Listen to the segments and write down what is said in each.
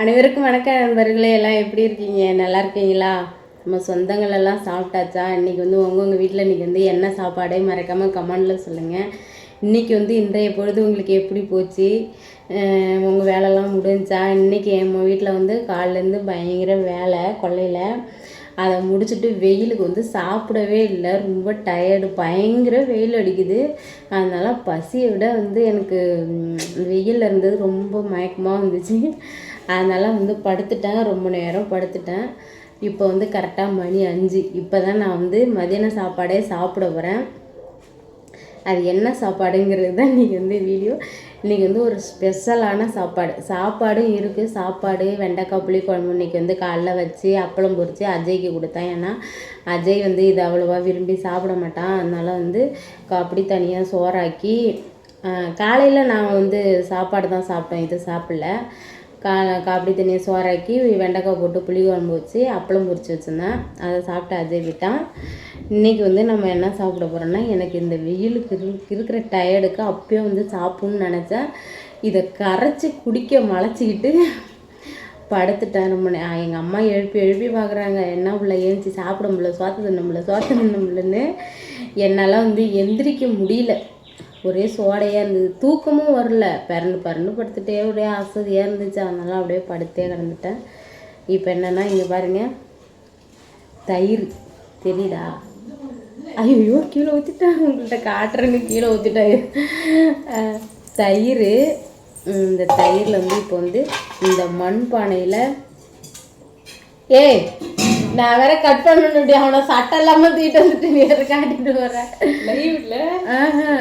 அனைவருக்கும் வணக்கம் நண்பர்களே எல்லாம் எப்படி இருக்கீங்க? நல்லா இருக்கீங்களா? நம்ம சொந்தங்கள் எல்லாம் சாப்பிட்டாச்சா? இன்றைக்கி வந்து உங்க உங்கள் வீட்டில் இன்றைக்கி வந்து என்ன சாப்பாடு மறக்காமல் கமெண்டில் சொல்லுங்கள் இன்றைக்கி வந்து இன்றைய பொழுது உங்களுக்கு எப்படி போச்சு? உங்கள் வேலைலாம் முடிஞ்சா? இன்றைக்கி எங்கள் வீட்டில் வந்து காலிலேருந்து பயங்கர வேலை கொல்லையில் அதை முடிச்சுட்டு வெயிலுக்கு வந்து சாப்பிடவே இல்லை. ரொம்ப டயர்டு பயங்கர வெயில் அடிக்குது. அதனால் பசியை விட வந்து எனக்கு வெயிலில் இருந்தது ரொம்ப மயக்கமாக வந்துச்சு. அதனால் வந்து படுத்துட்டேன் ரொம்ப நேரம் படுத்துட்டேன். இப்போ வந்து கரெக்டாக மணி அஞ்சு. இப்போ தான் நான் வந்து மதியான சாப்பாடே சாப்பிட போகிறேன் அது என்ன சாப்பாடுங்கிறது தான் இன்றைக்கி வந்து வீடியோ இன்றைக்கி வந்து ஒரு ஸ்பெஷலான சாப்பாடு. சாப்பாடும் இருக்குது சாப்பாடு வெண்டைக்காய் புளி குழம்பு இன்றைக்கி வந்து காலைல வச்சு அப்பளம் பொறிச்சு அஜய்க்கு கொடுத்தேன். ஏன்னா அஜய் வந்து இது அவ்வளோவா விரும்பி சாப்பிட மாட்டான். அதனால் வந்து அப்படி தனியாக சோறாக்கி காலையில் நான் வந்து சாப்பாடு தான் சாப்பிட்டேன். இது சாப்பிடல. கா காப்பி தண்ணியை சோறாக்கி வெண்டைக்காய் போட்டு புளி குழம்பு வச்சு அப்பளம் பொரிச்சு வச்சுருந்தேன். அதை சாப்பிட்டு அஜய் விட்டான் இன்றைக்கி வந்து நம்ம என்ன சாப்பிட போகிறோன்னா எனக்கு இந்த வெயிலுக்கு இருக்கிற டயர்டுக்கு அப்போயே வந்து சாப்பிட்ணுன்னு நினச்சேன். இதை கரைச்சி குடிக்க மலைச்சிக்கிட்டு படுத்துட்டேன் ரொம்ப நே எங்கள் அம்மா எழுப்பி எழுப்பி பார்க்குறாங்க என்ன பிள்ளை ஏஞ்சி சாப்பிட முடியல சோத்து தின்ன முடியல சோத்து தின்ன முடியலன்னு. என்னால் வந்து எந்திரிக்க முடியல. ஒரே சோடையாக இருந்தது. தூக்கமும் வரல. பரண்டு பரண்டு படுத்துட்டே ஒரே அசதியாக இருந்துச்சு. அதனால அப்படியே படுத்தே கிடந்துட்டேன். இப்போ என்னென்னா இங்கே பாருங்க. தயிர். தெரியுதா? ஐயோ கீழே ஊற்றிட்டேன் உங்கள்கிட்ட காட்டுறேன்னு கீழே ஊற்றிட்டேன் தயிர். இந்த தயிரில் வந்து இப்போ வந்து இந்த மண் பானையில் ஏய் நான் வேற கட் பண்ணணும் அவனை சட்டை இல்லாமல் தூக்கிட்டு வந்துட்டு வேற காட்டிட்டு வரேன் லைவ்ல ஆஹா.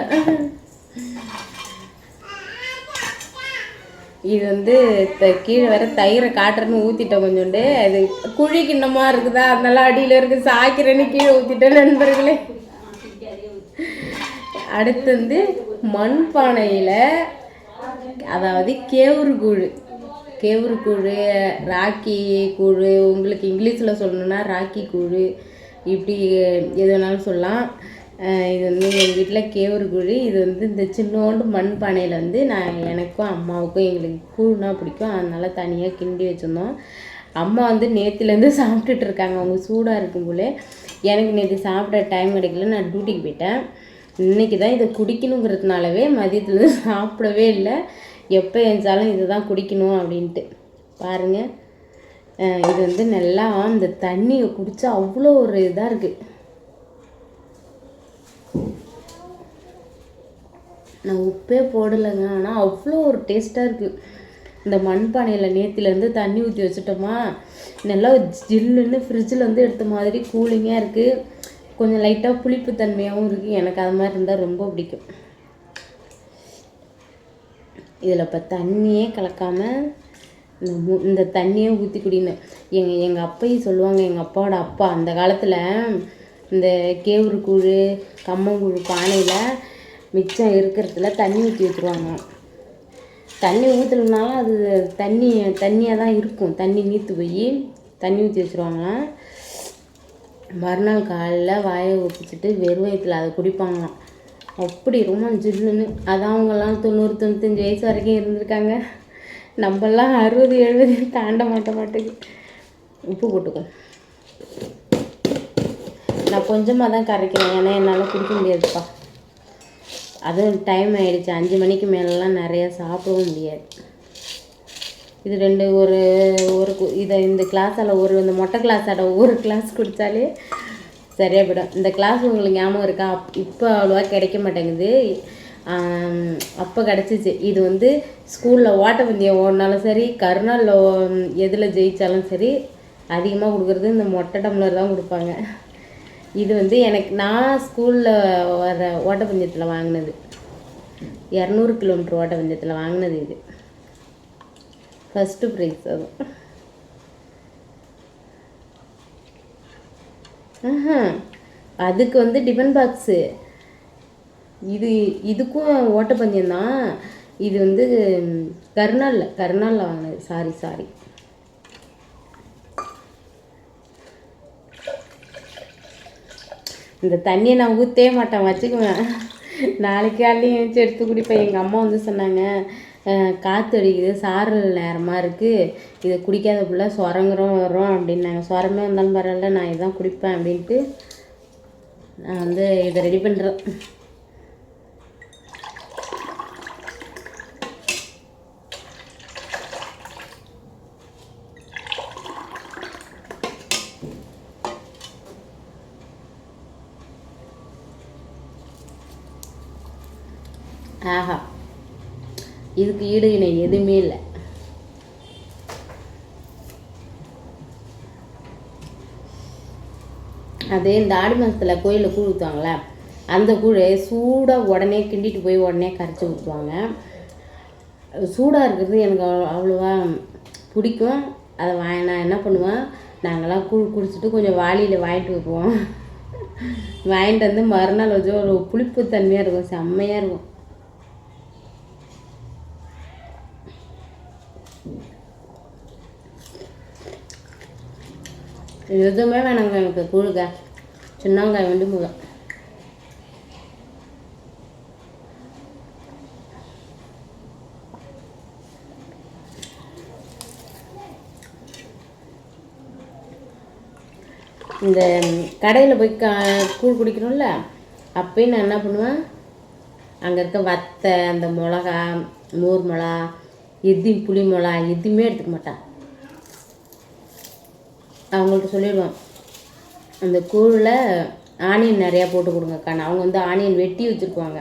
இது வந்து த- கீழே வேற தயிரை காட்டுறன்னு ஊற்றிட்டேன் கொஞ்சோண்டு. அது குழி கிண்ணமாக இருக்குதா? அதனால அடியில் இருக்கு. சாய்க்கிறேன்னு கீழே ஊற்றிட்டேன் நண்பர்களே. அடுத்து வந்து மண்பானையில் அதாவது கேவுரு கூழு. கேவுரு கூழு ராக்கி கூழு உங்களுக்கு இங்கிலீஷில் சொல்லணுன்னா ராக்கி கூழு இப்படி எது வேணாலும் சொல்லலாம். இது வந்து எங்கள் வீட்டில் கேவரு குழி. இது வந்து இந்த சின்னோண்டு மண் பானையில் வந்து நான் எனக்கும் அம்மாவுக்கும் எங்களுக்கு கூழ்னா பிடிக்கும். அதனால் தனியாக கிண்டி வச்சுருந்தோம். அம்மா வந்து நேற்றுலேருந்து சாப்பிட்டுட்டு இருக்காங்க. அவங்க சூடாக இருக்கும் போல. எனக்கு நேற்று சாப்பிட டைம் கிடைக்கல. நான் டியூட்டிக்கு போயிட்டேன். இன்னைக்கு தான் இதை குடிக்கணுங்கிறதுனாலவே மதியத்துலேருந்து சாப்பிடவே இல்லை. எப்போ எழுந்தாலும் இதை தான் குடிக்கணும் அப்படின்ட்டு. பாருங்கள் இது வந்து நல்லா இந்த தண்ணியை குடித்தா அவ்வளோ ஒரு இதாக இருக்குது நான் உப்பே போடலைங்க. ஆனால் அவ்வளோ ஒரு டேஸ்ட்டாக இருக்குது இந்த மண்பானையில் நேத்திலேருந்து தண்ணி ஊற்றி வச்சுட்டோமா நல்லா ஜில்லுன்னு ஃப்ரிட்ஜில் வந்து எடுத்த மாதிரி கூலிங்காக இருக்குது கொஞ்சம் லைட்டாக புளிப்பு தன்மையாகவும் இருக்குது எனக்கு அது மாதிரி இருந்தால் ரொம்ப பிடிக்கும். இதில் இப்போ தண்ணியே கலக்காமல் இந்த மு இந்த தண்ணியே ஊற்றி குடினேன். எங்கள் எங்கள் அப்பையும் சொல்லுவாங்க எங்கள் அப்பாவோட அப்பா அந்த காலத்தில் இந்த கேவுரு கூழ் கம்மங்கூழ் பானையில் மிச்சம் இருக்கிறதுல தண்ணி ஊற்றி வச்சுருவாங்க. தண்ணி ஊற்றலனாலும் அது தண்ணி தண்ணியாக தான் இருக்கும். தண்ணி நீத்து போய் தண்ணி ஊற்றி வச்சுருவாங்களாம் மறுநாள் காலையில் வாயை ஒப்பிச்சிட்டு வெறும் வயிற்றுல அதை குடிப்பாங்களாம். அப்படி ரொம்ப ஜில்லுன்னு. அதான் அவங்கெல்லாம் தொண்ணூறு தொண்ணூத்தஞ்சு வயசு வரைக்கும் இருந்திருக்காங்க. நம்மெல்லாம் அறுபது எழுபது தாண்ட மாட்ட மாட்டேங்குது உப்பு போட்டுக்கோ. நான் கொஞ்சமாக தான் கரைக்கிறேன். ஏன்னா என்னால் குடிக்க முடியாதுப்பா. அதுவும் டைம் ஆகிடுச்சு அஞ்சு மணிக்கு மேலெலாம் நிறையா சாப்பிடவும் முடியாது. இது ரெண்டு ஒரு ஒரு கு- இதை இந்த கிளாஸால் ஒரு இந்த மொட்டை கிளாஸாட ஒரு கிளாஸ் குடித்தாலே சரியாக போயிடும். இந்த கிளாஸ் உங்களுக்கு ஞாபகம் இருக்கா? அப் இப்போ அவ்வளோவா கிடைக்க மாட்டேங்குது. அப்போ கிடச்சிச்சு. இது வந்து ஸ்கூலில் ஓட்டப்பந்தயம் ஓடினாலும் சரி கருநாளில் எதில் ஜெயித்தாலும் சரி அதிகமாக கொடுக்குறது இந்த மொட்டை டம்ளர் தான் கொடுப்பாங்க. இது வந்து எனக்கு நான் ஸ்கூலில் வர ஓட்டப்பந்தயத்தில் வாங்கினது. இரநூறு கிலோமீட்டர் ஓட்டப்பந்தயத்தில் வாங்கினது இது. ஃபஸ்ட்டு ப்ரைஸ் அது. ஆஹா. அதுக்கு வந்து டிஃபன் பாக்ஸு. இது இதுக்கும் ஓட்டப்பந்தயம் தான் இது வந்து ம், கருநாளில் கருநாளில் வாங்கினது. சாரி சாரி இந்த தண்ணியை நான் ஊற்றவே மாட்டேன் வச்சுக்குவேன். நாளைக்கு காலையும் வச்சு எடுத்து குடிப்பேன். எங்கள் அம்மா வந்து சொன்னாங்க காற்று அடிக்குது சாரல் நேரமாக இருக்குது இதை குடிக்காத பிள்ளை சொரங்குறோம் வரும் அப்படின்னாங்க. சுரமே வந்தாலும் பரவாயில்ல நான் இதான் குடிப்பேன் அப்படின்ட்டு நான் வந்து இதை ரெடி பண்ணுறேன் ஆஹா. இதுக்கு ஈடு இணை எதுவுமே இல்லை. அதே இந்த ஆடி மாதத்தில் கோயிலில் கூழ் ஊற்றுவாங்களே அந்த கூழ் சூடாக உடனே கிண்டிட்டு போய் உடனே கரைச்சி ஊற்றுவாங்க சூடாக இருக்கிறது எனக்கு அவ்வளோவா பிடிக்கும். அதை வா நான் என்ன பண்ணுவேன் நாங்களாம் கூழ் குடிச்சிட்டு கொஞ்சம் வாளியில் வாங்கிட்டு வைப்போம் வாங்கிட்டு வந்து மறுநாள் வச்சு ஒரு புளிப்பு தன்மையாக இருக்கும் செம்மையாக இருக்கும். எதுவுமே வேணாங்க எனக்கு கூழுங்க. சின்னங்காய் வந்து போதும் இந்த கடையில் போய் க கூழ் குடிக்கணும்ல அப்பயும் நான் என்ன பண்ணுவேன்? அங்கே இருக்க வத்தை அந்த மிளகா மோர் மிளகா எதையும் புளி மிளகா எதுவுமே எடுத்துக்க மாட்டான். அவங்கள்ட்ட சொல்லிடுவேன். அந்த கூழில் ஆனியன் நிறையா போட்டு கொடுங்கக்கா. அவங்க வந்து ஆனியன் வெட்டி வச்சுருக்குவாங்க.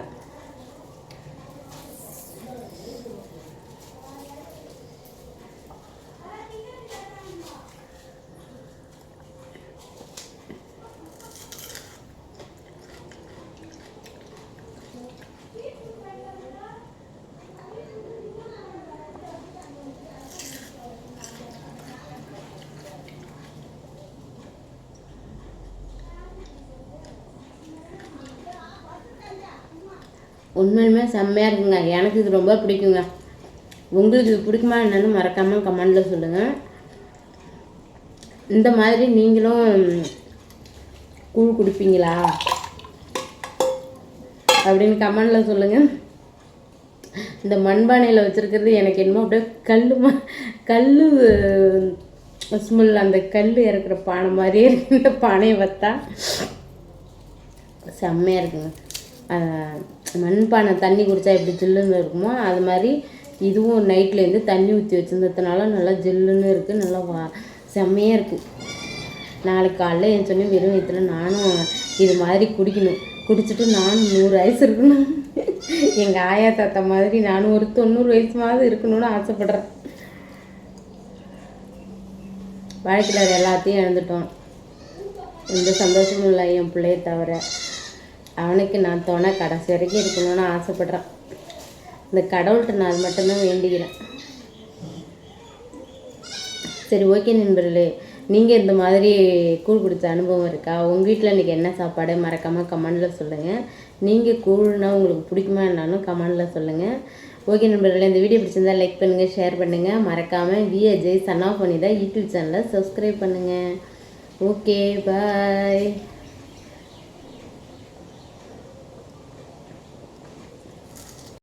உண்மையுமே செம்மையாக இருக்குங்க. எனக்கு இது ரொம்ப பிடிக்குங்க. உங்களுக்கு இது பிடிக்குமா என்னன்னு மறக்காமல் கமெண்டில் சொல்லுங்கள் இந்த மாதிரி நீங்களும் கூழ் குடிப்பீங்களா? அப்படின்னு கமெண்டில் சொல்லுங்கள் இந்த மண்பானையில் வச்சுருக்கிறது எனக்கு என்னமோ அப்படியே கல் கல் ஸ்மெல் அந்த கல் இறக்குற பானை மாதிரியே இருக்கு. இந்த பானையை பார்த்தா. செம்மையாக இருக்குங்க. மண்பானை தண்ணி குடித்தா எப்படி ஜில்லுன்னு இருக்குமோ அது மாதிரி இதுவும் நைட்லேருந்து தண்ணி ஊற்றி வச்சிருந்ததுனால நல்லா ஜில்லுன்னு இருக்குது நல்லா வா செம்மையாக இருக்குது நாளைக்கு காலைல என் சொன்னேன் வெறும் வயிற்றுல நானும் இது மாதிரி குடிக்கணும். குடிச்சிட்டு நானும் நூறு வயசு இருக்கணும். எங்கள் ஆயா தாத்தா மாதிரி நானும் ஒரு தொண்ணூறு வயசுமாவது இருக்கணும்னு ஆசைப்பட்றேன். வாழ்க்கையில் எல்லாத்தையும் இழந்துட்டோம். எந்த சந்தோஷமும் இல்லை என் பிள்ளையை தவிர. அவனுக்கு நான் துணை கடைசி வரைக்கும் இருக்கணும்னு ஆசைப்பட்றான். இந்த கடவுள்கிட்ட நான் மட்டும்தான் வேண்டிக்கிறேன். சரி ஓகே நண்பர்களே. நீங்கள் இந்த மாதிரி கூழ் குடித்த அனுபவம் இருக்கா? உங்கள் வீட்டில் இன்றைக்கி என்ன சாப்பாடு? மறக்காமல் கமெண்டில் சொல்லுங்கள் நீங்கள் கூழ்னா உங்களுக்கு பிடிக்குமா என்னாலும் கமெண்டில் சொல்லுங்கள் ஓகே நண்பர்களே இந்த வீடியோ பிடிச்சிருந்தா லைக் பண்ணுங்கள் ஷேர் பண்ணுங்கள் மறக்காமல் விஏஜே சன் ஆஃப் பண்ணி தான் யூடியூப் சேனலை சப்ஸ்கிரைப் பண்ணுங்கள் ஓகே பாய்